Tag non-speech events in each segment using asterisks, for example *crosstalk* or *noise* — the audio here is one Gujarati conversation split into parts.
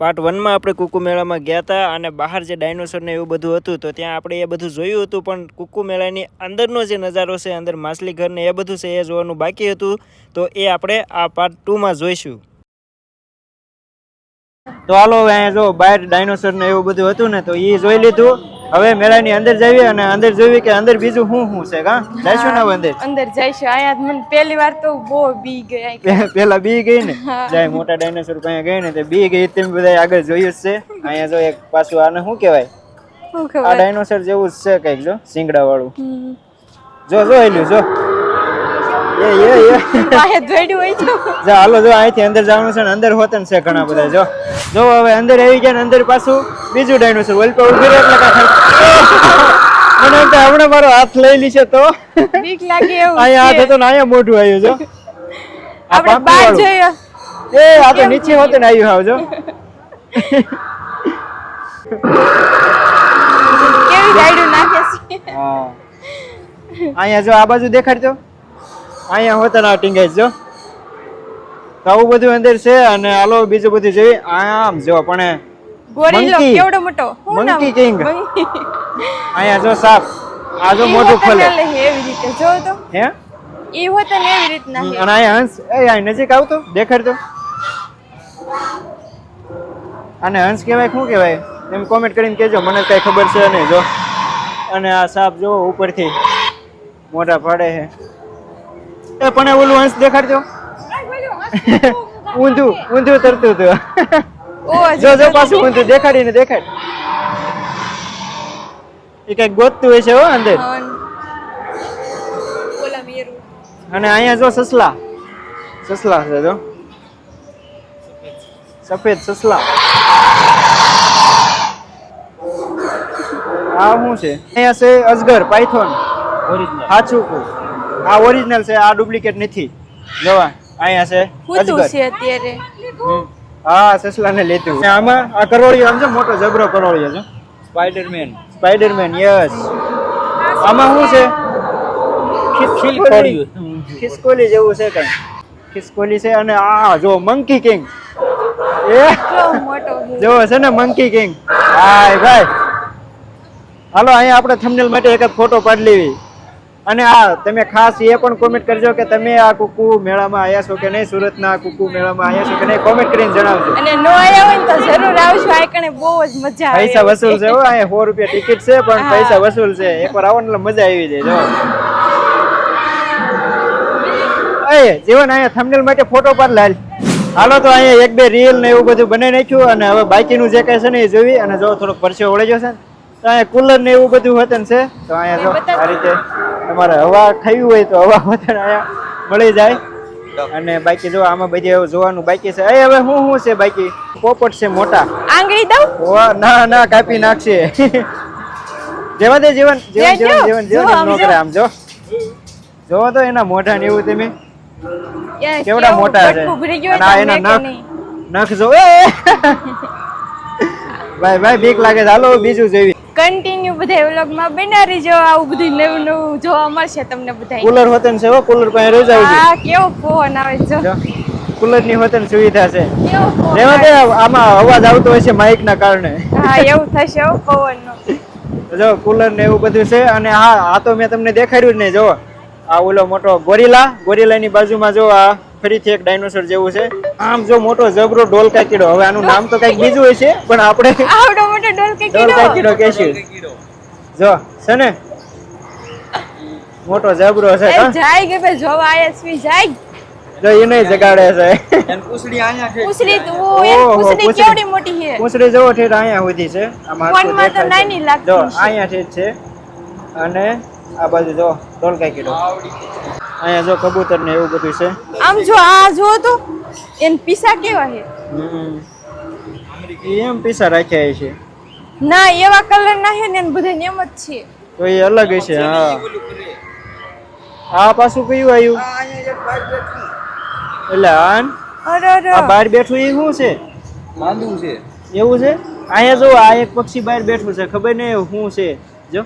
પાર્ટ વનમાં આપણે કુકુ મેળામાં ગયા હતા અને બહાર જે ડાયનોસર ને એવું બધું હતું, તો ત્યાં આપણે એ બધું જોયું હતું, પણ કુકુ મેળાની અંદરનો જે નજારો છે, અંદર માછલી ઘરને એ બધું છે, એ જોવાનું બાકી હતું, તો એ આપણે આ પાર્ટ ટુમાં જોઈશું. તો હાલો અહીંયા જો બહાર ડાયનોસર ને એવું બધું હતું ને, તો એ જોઈ લીધું. હવે મેળાની અંદર જઈએ અને અંદર જોઈએ કે અંદર બીજું શું શું છે કા? જઈશું ને અંદર? અંદર જઈશું. અહીંયા મને પહેલી વાર તો બહુ બી ગયા પેલા બી ગઈ ને? જાય મોટા ડાયનોસર પાસે ગઈ ને તે બી ગઈ તેમ બધા આગળ જોયું જ છે. અહીંયા જો એક પાછું આને શું કહેવાય? આ ડાયનોસોર ડાયનોસર જેવું જ છે કંઈક જો સિંગડા વાળું જો જો એલું જો. જો *laughs* હાલો જો અહીંથી અંદર જવાનું છે ને અંદર હોતન છે ઘણા બધા જો. જો હવે અંદર આવી ગયા ને અંદર પાછું બીજું ડાયનોસર ઓલ પર ઊભી એટલે કાંઈ મને એમ થાય હમણાં મારો હાથ લઈ લીશે તો. બીક લાગે એવું અહીંયા હાથ હતો ને અહીંયા મોઢું આવ્યું જો. આપણે બહાર જઈએ. એ આ તો નીચે હોતે ને આવ્યું આવજો કેવી ગાઈડું નાખે છે. હા. અહીંયા જો આ બાજુ દેખાડજો. અહીંયા હોતા ટીંગાઈ જો આવું બધું અંદર છે અને હાલો બીજું બધું જોઈ આમ જો પણ ગોરીલો કેવડો મોટો? મંકી. Monkey. *laughs* અહીંયા જો સાપ. આ જો મોટું મોઢું હોતા ખોલે. ના લે એવી રીતે. જો તો. હે? ઈ હોતા ને એવી રીતના અને અહીંયા હંસ એ અહીં નજીક આવતો? દેખાડતો? અને હંસ કહેવાય શું કહેવાય? એમ કોમેન્ટ કરીને કહેજો મને કઈ ખબર છે નહીં જો. અને આ સાપ જો ઉપરથી મોટા ફાડે છે. એ પણ ઓલું હંસ દેખાડજો. ઊંધું ઊંધું તરતું હતું. જો જો પાછું ઊંધું દેખાડીને દેખાડ. એ કંઈક ગોતતું હોય છે હો અંદર. અને અહીંયા જો સસલા. સસલા છે જો. સફેદ સસલા. આ શું છે? અહીંયા છે અજગર પાયથોન. સાચું કહું આ ઓરિજિનલ છે આ ડુપ્લિકેટ નથી. જોવા અહીંયા છે પૂતું છે અત્યારે. હા સસલાને લીધું અને આમાં આ કરોળિયો આમ છે મોટો જબરો કરોળિયો છે. સ્પાઈડરમેન સ્પાઈડરમેન યસ આમાં શું છે? ખીલખોડિયું. ખિસકોલી. જેવું છે કઈ. ખિસકોલી છે અને આ જો મંકી કિંગ એ? જો છે ને મંકી કિંગ હાય ભાઈ. હાલો અહીંયા આપણે થંબનેલ માટે એક જ ફોટો પાડી લેવી. અને આ તમે ખાસ એ પણ કોમેન્ટ કરજો કે તમે આ કુકુ મેળામાં આવ્યા છો કે નહીં સુરતના કુકુ મેળામાં આવ્યા છો કે નહીં કોમેન્ટ કરીને જણાવજો. અને નો આવ્યા હોય તો જરૂર આવજો આ કણે બહુ જ મજા આવે. પૈસા વસૂલ છે હો આ સો રૂપિયા ટિકિટ છે પણ પૈસા વસૂલ છે. એકવાર આવો એટલે મજા આવી જાય જો એ જીવન અહીંયા થંબનેલ માટે ફોટો પર લાલ હાલો તો અહીંયા એક બે રીલ ને એવું બધું બનાવી નાખ્યું અને હવે બાકીનું જે કઈ છે ને એ જોવી અને જો થોડોક પરસેવો વળી જશે ને તો અહીંયા કુલર ને એવું બધું હોતન છે. તો અહીંયા જો આ રીતે. તમારે હવા ખાવી હોય તો હવા વધારે અહીંયા મળી જાય. અને બાકી જો આમાં બધી જોવાનું બાકી છે. એ હવે હું શું છે બાકી? પોપટ છે મોટા. આંગળી દઉં? વાહ, ના ના કાપી નાખશે. જેવા દે જીવન જીવન જીવન જીવન જીવન જો. કરે આમ જો. જોવો તો એના મોઢા ને એવું તમે. કેવડા મોટા છે. હોય એના નખ નખ જો એ! *laughs* ભાઈ ભાઈ બીક લાગે ચાલો બીજું જેવી કન્ટિન્યુ બધા વ્લોગમાં બના રહેજો આવું બધું નવું નવું જોવા મળશે તમને બધા કુલર હોતન છે હો કુલર પાસે રોજ આવજો હા કેવો ફોન આવે છે કુલરની હોતન સુવિધા છે. રેવા દે આમાં અવાજ આવતો હોય છે માઇક ના કારણે. હા એવું થશે હો પવનનો. નો જો કુલર ને એવું બધું છે અને હા આ તો મેં તમને દેખાડ્યું જ નહીં જો. આ ઓલો મોટો ગોરીલા ગોરીલાની બાજુમાં જો આ ફરીથી એક ડાયનોસોર જેવું છે. આમ જો મોટો જબરો ડોલ કાકીડો હવે આનું નામ તો કંઈક બીજું હોય છે પણ આપણે મોટો ડોલ કે ડોલકા કે કીડો. કહેશું જો છે ને? મોટો જબરો છે એ હા? જાય કે ભાઈ જોવા આયા જાય. જો એ નહીં જગાડે છે. એન પૂછડી આયા છે. પૂછડી તો ઓ પૂછડી કેવડી મોટી છે? પૂંછડી જવો છે આયા સુધી છે. આમાં આખું ફોનમાં તો નાની લાગતી જો છે. છે. અને આ બાજુ જો ડોલકા કીડો અહીંયા જો કબૂતર ને એવું બધું છે. આમ જો આ જો તો એન પીસા કેવા છે? હમ. એમ પીસા રાખ્યા છે. ના એવા કલર ના છે ને એને બધા નેમ જ છે. તો એ અલગ છે હા. આ પાછું કયું આવ્યું? એટલે આન? અરે અરે. આ બહાર બેઠું એ શું છે? માંદું છે. એવું છે? અહીંયા જો આ એક પક્ષી બહાર બેઠું છે ખબર નહીં શું છે. જો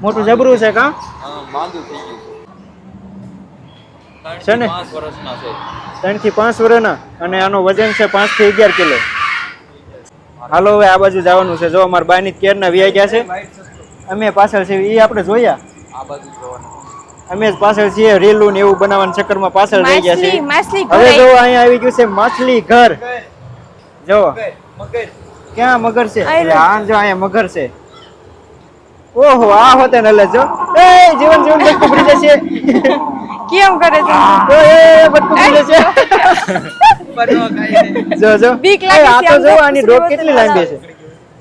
મોટું જબરું છે કા? હા માંદું થઈ ગયું છે. ને? ત્રણથી પાંચ વર્ષના અને આનું વજન છે પાંચથી અગિયાર કિલો. હાલો હવે આ બાજુ જવાનું છે. જો અમારા બાની કેરના વ્યાય ગયા છે. અમે પાછળ છે એ આપણે જોયા? આ બાજુ જોવાનું. અમે જ પાછળ છીએ રીલું ને એવું બનાવવાનું ચક્કરમાં પાછળ રહી ગયા છે હવે જો અહીંયા આવી ગયું છે માછલી ઘર. જો. ક્યાં મગર છે? આ જો અહીંયા મગર છે. ઓહો આ હોતે ને જો. એ જીવન જીવન બટકું ભરી જશે. કેમ કરે છે? એ બટકું ભરી જશે. ઉપર નો જો જો. બીક લાગે આ તો જો આની ડોક કેટલી લાંબી છે?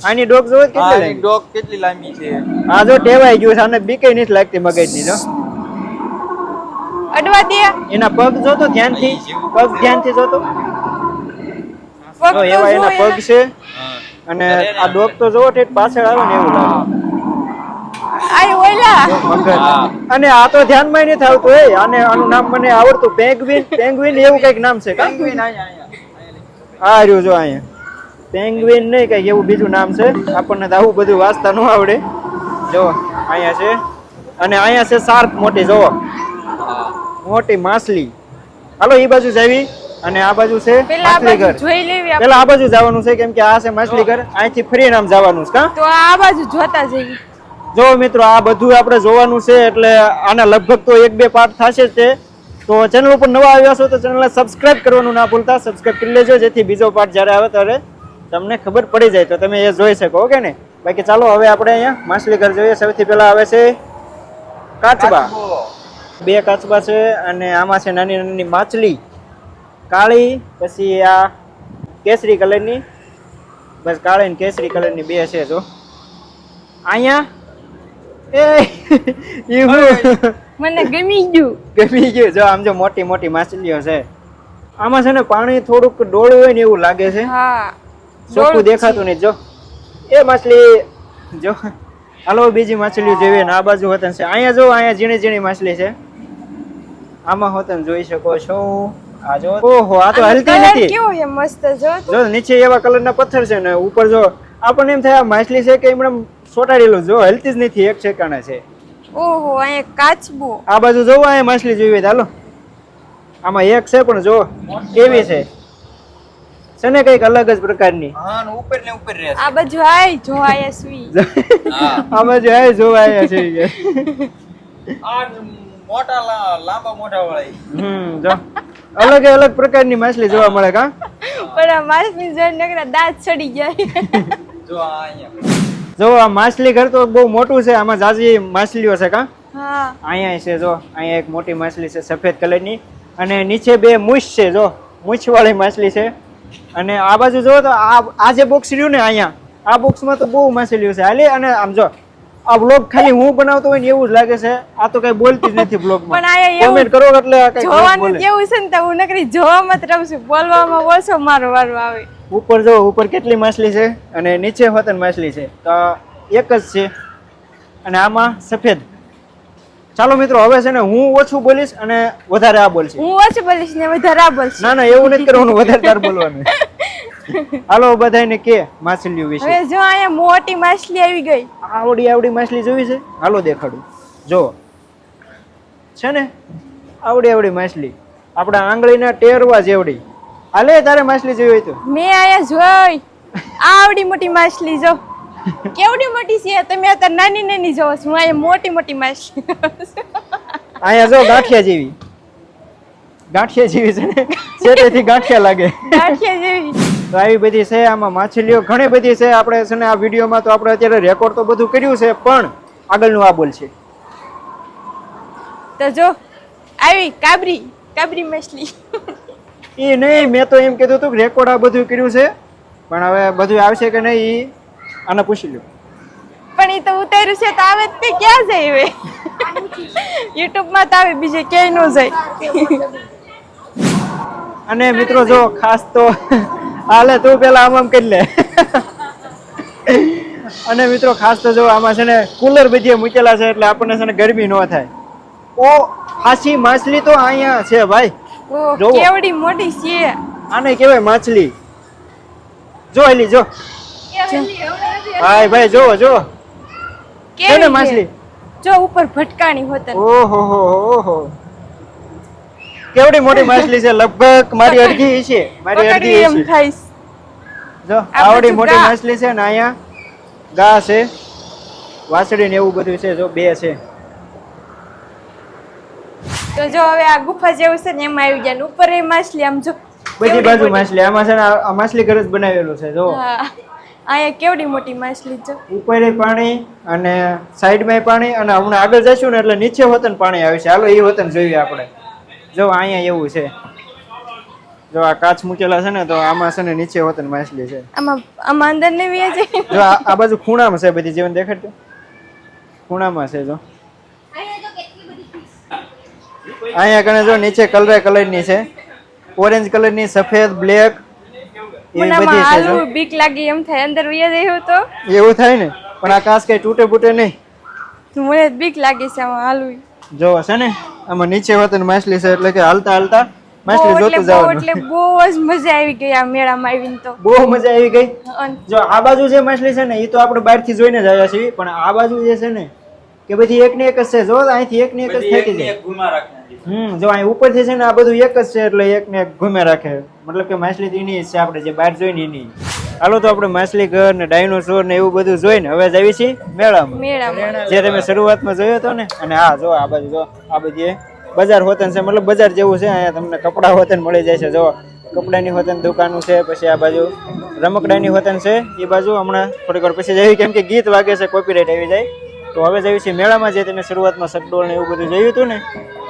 આની ડોક જો કેટલી લાંબી? ડોક કેટલી લાંબી છે? આ જો ટેવાઈ ગયું છે આને બીકે નથી લાગતી મગજની જો. અડવા દે. એના પગ જો તો ધ્યાનથી પગ ધ્યાનથી જો તો. પગ તો એવા એના એના. પગ છે અને આ ડોક તો જોવો ઠેઠ પાછળ આવે ને એવું લાગે. આય ઓયલા. અને આ તો ધ્યાનમાં નથી આવતું એ. અને આનું નામ મને આવડતું પેંગ્વિન પેંગ્વિન એવું કંઈક નામ છે પેંગ્વિન આ રહ્યું જો અહીંયા. પેંગ્વિન નહીં કંઈક એવું બીજું નામ છે. આપણને તો આવું બધું વાંચતા ન આવડે. જો અહીંયા છે. અને અહીંયા છે શાર્ક મોટી જોવો મોટી માછલી. હાલો એ બાજુ જાવી અને આ બાજુ છે પેલા આ માછલી બાજુ ઘર જોઈ લેવી આપણે. પેલા આ બાજુ જવાનું છે કેમ કે આ છે માછલી ઘર અહીંથી ફરી નામ જવાનું છે તો આ બાજુ જોતા જઈએ. જો મિત્રો, આ બધું આપણે જોવાનું છે, એટલે આના લગભગ તો એક બે પાર્ટ થશે જ તે. તો ચેનલ ઉપર નવા આવ્યા છો તો ચેનલને સબસ્ક્રાઇબ કરવાનું ના ભૂલતા. સબસ્ક્રાઇબ કરી લેજો, જેથી બીજો પાર્ટ જ્યારે આવે ત્યારે તમને ખબર પડી જાય. તો તમે એ જોઈ શકો, ઓકે ને? બાકી ચાલો, હવે આપણે અહીંયા માછલી ઘર જોઈએ. સૌથી પહેલાં આવે છે કાચબા. બે કાચબા છે અને આમાં છે નાની નાની માછલી. કાળી, પછી આ કેસરી કલરની. બસ કાળી ને કેસરી કલરની બે છે જો. અહીંયા એ મને ગમી ગયું. ગમી ગયું? જો આમ જો મોટી મોટી માછલીઓ છે. આમાં છે ને પાણી થોડુંક ડોળું હોય ને એવું લાગે છે. હા ચોખ્ખું દેખાતું નહીં. જો એ માછલી જો હાલો બીજી માછલીઓ જેવી ને આ બાજુ હોતન છે. અહીંયા જો અહીંયા ઝીણી ઝીણી માછલી છે. આમાં હોતન જોઈ શકો છો. આ જો ઓહો આ તો હલતી નથી. કેવો છે? મસ્ત જો જો નીચે એવા કલરના પથ્થર છે ને ઉપર જો આપણને એમ થાય આ માછલી છે કે એમણે સોટાડેલું જો હલતી જ નથી એક ઠેકાણે છે. ઓહો અહીંયા કાચબો. આ બાજુ જોવો અહીંયા માછલી જોઈએ હાલો. આમાં એક છે પણ જો કેવી છે? છે ને કંઈક અલગ જ પ્રકારની? હા ને ઉપર ને ઉપર રહેશે આ બાજુ આય જો આયા સુઈ. *laughs* આ બાજુ આય જોવા આવ્યા છે આ મોટા લાંબા મોટા વાળી. હમ જો. અલગ અલગ પ્રકારની માછલી જોવા મળે કા? પણ આ માછલી જોઈને નકરા દાંત ચડી જાય જો આ અહીંયા. જો આ માછલી ઘર તો બહુ મોટું છે આમાં જાજી માછલીઓ છે કા? હા. અહીંયા છે જો અહીંયા એક મોટી માછલી છે સફેદ કલરની. અને નીચે બે મૂછ છે જો મૂછ વાળી માછલી છે. અને આ બાજુ જો તો આ આ જે બોક્સ રહ્યું ને અહીંયા આ બોક્સમાં તો બહુ માછલીઓ છે. હાલી અને આમ જો. આ બ્લોગ ખાલી હું બનાવતો હોય ને એવું જ લાગે છે. આ તો કઈ બોલતી જ નથી બ્લોગ પણ આ એવું કોમેન્ટ કરો એટલે આ કઈ જોવાનું કેવું છે ને તો હું નકરી જોવા મત રહું છું. બોલવામાં ઓછો મારો વારો આવે. ઉપર જો ઉપર કેટલી માછલી છે અને નીચે હોતન માછલી છે. તો એક જ છે. અને આમાં સફેદ. ચાલો મિત્રો હવે છે ને હું ઓછું બોલીશ અને વધારે આ બોલશે. હું ઓછું બોલીશ ને વધારે આ બોલશે. ના ના એવું નથી કરવાનું વધારે તાર બોલવાનું. *laughs* હાલો બધાને કે માછલીઓ વિશે. હવે જો અહીંયા મોટી માછલી આવી ગઈ. આવડી આવડી માછલી જોવી છે? હાલો દેખાડું. જો. છે ને? આવડી આવડી માછલી. આપણા આંગળીના ટેરવા જેવડી. હાલે તારે માછલી જોઈ હોય તો. મેં અહીંયા જોઈ. આવડી મોટી માછલી જો. કેવડી મોટી છે? તમે અત્યારે નાની નાની જોવો છો. હું અહીંયા મોટી મોટી માછલી. અહીંયા જો ગાંઠિયા જેવી. ગાંઠિયા જેવી છે ને? *laughs* છેટેથી ગાંઠિયા લાગે. ગાંઠિયા જેવી. તો આવી બધી છે આમાં માછલીઓ ઘણી બધી છે. આપણે છે ને આ વિડીયોમાં તો આપણે અત્યારે રેકોર્ડ તો બધું કર્યું છે પણ આગળનું આ બોલ છે. તો જો આવી કાબરી કાબરી માછલી. એ નહીં મેં તો એમ કીધું હતું કે રેકોર્ડ આ બધું કર્યું છે પણ હવે બધું આવશે કે નહીં એ આને પૂછી લો પણ એ તો ઉતાર્યું છે તો આવે તે ક્યાં જાય હવે? યુટ્યુબમાં તો આવે બીજે ક્યાંય ન જાય. અને મિત્રો જો ખાસ તો હાલે તું પેલા આમ આમ કરી લે. અને મિત્રો ખાસ તો જો આમાં છે ને કુલર બધી મૂકેલા છે એટલે આપણને છે ને ગરમી ન થાય. ઓ ખાસી માછલી તો અહીંયા છે ભાઈ. કેવડી મોટી છે. આને કહેવાય માછલી. જો એલી જો. હાય ભાઈ જો. જો કેને માછલી? જો ઉપર ભટકાણી હોતન ઓહો હો ઓહો કેવડી મોટી *laughs* માછલી છે? લગભગ મારી અડધી છે મારી અડધી એમ ખાઈશ. જો આવડી મોટી માછલી છે ને અહીંયા ગા છે. વાસડી ને એવું બધું છે જો બે છે. તો જો હવે આ ગુફા જેવું છે ને એમાં આવી ગયા ઉપર એ માછલી આમ જો બધી બાજુ માછલી. આમાં છે ને આ માછલી ઘર જ બનાવેલું છે જો. અહીંયા કેવડી મોટી માછલી છે. ઉપર પાણી અને સાઈડમાં પાણી અને હમણાં આગળ જઈશું ને એટલે નીચે હોતન પાણી આવે છે. હાલો એ હોતન જોઈએ આપણે. જો અહીંયા એવું છે. જો આ કાચ મૂકેલા છે ને તો આમાં છે ને નીચે હોતન માછલી છે. આમાં આમાં અંદર ને વ્યા છે જો આ બાજુ ખૂણામાં છે બધી જીવન દેખાડતો ખૂણામાં છે જો. અહીંયા કને જો નીચે કલરે કલરની છે. ઓરેન્જ કલરની સફેદ બ્લેક એવી બધી છે જો. બીક લાગી એમ થાય અંદર વ્યા જાય તો. એવું થાય ને પણ આ કાચ કઈ તૂટે ફૂટે નહીં. મને બીક લાગી છે આમાં હાલવું. જો છે ને આમાં નીચે વતન માછલી છે એટલે કે હાલતા હાલતા માછલી જોતું જવાનું. એટલે બહુ જ મજા આવી ગઈ આ મેળામાં આવીને તો. બહુ મજા આવી ગઈ? જો આ બાજુ જે માછલી છે ને એ તો આપણે બહારથી જોઈને જ આવ્યા છીએ પણ આ બાજુ જે છે ને કે બધી એક ને એક જ છે. જો અહીંથી એક ને એક જ થઈ જાય એક ઘુમા રાખે હમ જો અહીં ઉપરથી છે ને આ બધું એક જ છે એટલે એક ને એક ઘૂમે રાખે. મતલબ કે માછલી તો એની જ છે આપણે જે બહાર જોઈને એની. હાલો તો આપણે માછલી ઘર ને ડાયનોસોર ને એવું બધું જોઈને હવે જઈએ છીએ મેળામાં. જે તમે શરૂઆતમાં જોયો હતો ને અને હા જો આ બાજુ જો આ બધી બજાર હોતન છે મતલબ બજાર જેવું છે અહીંયા તમને કપડા હોતન મળી જાય છે જો. કપડાની હોતન દુકાનો છે પછી આ બાજુ રમકડાની હોતન છે એ બાજુ હમણાં થોડીક વાર પછી જઈએ કેમ કે ગીત વાગે છે કોપીરાઇટ આવી જાય. તો હવે જઈએ છીએ મેળામાં જે તમે શરૂઆતમાં સગડોળ ને એવું બધું જોયું હતું ને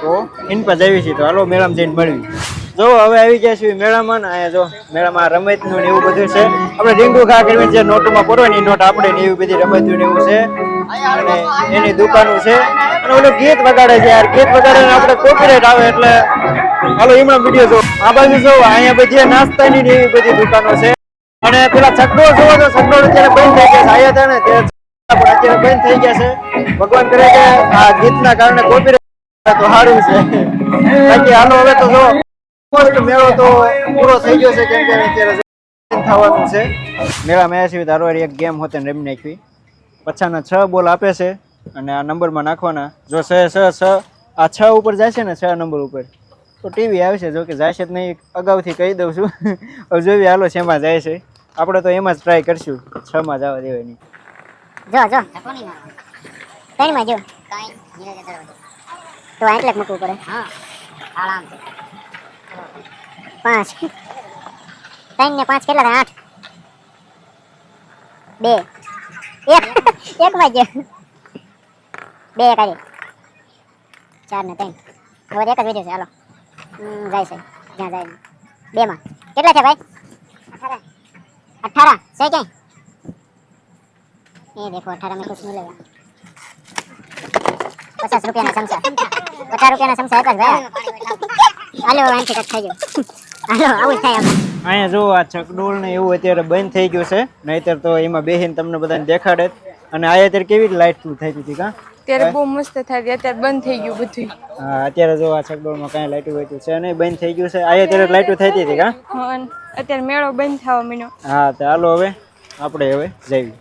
તો ઇન પર જઈએ છીએ. તો હાલો મેળામાં જઈને મળવી જો હવે આવી ગયા છીએ મેળામાં ને અહીંયા જો મેળામાં રમતનું ને એવું બધું છે. આપણે રીંગુ ખા કરીને જે નોટમાં પડો ને નોટ આપણે ને એવી બધી રમતનું એવું છે. અને એની દુકાનો છે. અને ઓલું ગીત વગાડે છે યાર. ગીત વગાડે આપણે કોપીરાઇટ આવે એટલે હાલો, એમનો વીડિયો જો આ બાજુ જો અહીંયા બધી નાસ્તાની ને એવી બધી દુકાનો છે. અને પેલા છગડો જોવો તો ચકડોળ અત્યારે બંધ થઈ ગયા આયા હતા ને તે અત્યારે બંધ થઈ ગયા છે. ભગવાન કરે કે આ ગીતના કારણે કોપીરાઇટ તો સારું છે. બાકી હાલો, હવે તો જો ઓલમોસ્ટ મેળો તો પૂરો થઈ ગયો છે કેમ કે અત્યારે જો થવાનું છે. મેળામાં આવ્યા છીએ ધારવારી એક ગેમ હોતે ને રમી નાખવી પછાના છ બોલ આપે છે અને આ નંબરમાં નાખવાના. જો છ છ છ આ છ ઉપર જાય છે ને છ નંબર ઉપર તો ટીવી આવશે. જો કે જાય છે જ નહીં. અગાઉથી કહી દઉં છું. *laughs* હવે જોઈએ હાલો શેમાં જાય છે. આપણે તો એમાં જ ટ્રાય કરશું. છમાં જવા દેવાની. જો ત્રણમાં તો પાંચ ત્રણ ને પાંચ કેટલા થાય આઠ બે એક એક માં ગયો બે કાઢી ચાર ને ત્રણ હવે એક જ વધ્યો છે હાલો હમ, જાય છે જ્યાં જાય બે માં કેટલા છે ભાઈ અઠારા અઠારા છે ક્યાંય ये देखो अठारह में कुछ मिलेगा पचास रुपया ना समसा पचास रुपया ना समसा एक જ ભાઈ હાલો આંથી કટ થઈ ગયો હાલો આવું થાય આપણે અહીંયા જો આ ચકડોળ ને એવું અત્યારે બંધ થઈ ગયું છે નહીતર તો એમાં બેહીને તમને બધાને દેખાડે અને આ અત્યારે કેવી લાઈટ તું થઈ હતી કા? અત્યારે બહુ મસ્ત થાય અત્યારે બંધ થઈ ગયું બધું હા અત્યારે જો આ ચકડોળમાં કઈ લાઈટ વાઈટું છે નહીં બંધ થઈ ગયું છે. આ અત્યારે લાઈટું થઈ હતી કા? અત્યારે મેળો બંધ થવા મીનો હા તો હાલો હવે આપણે હવે જઈએ.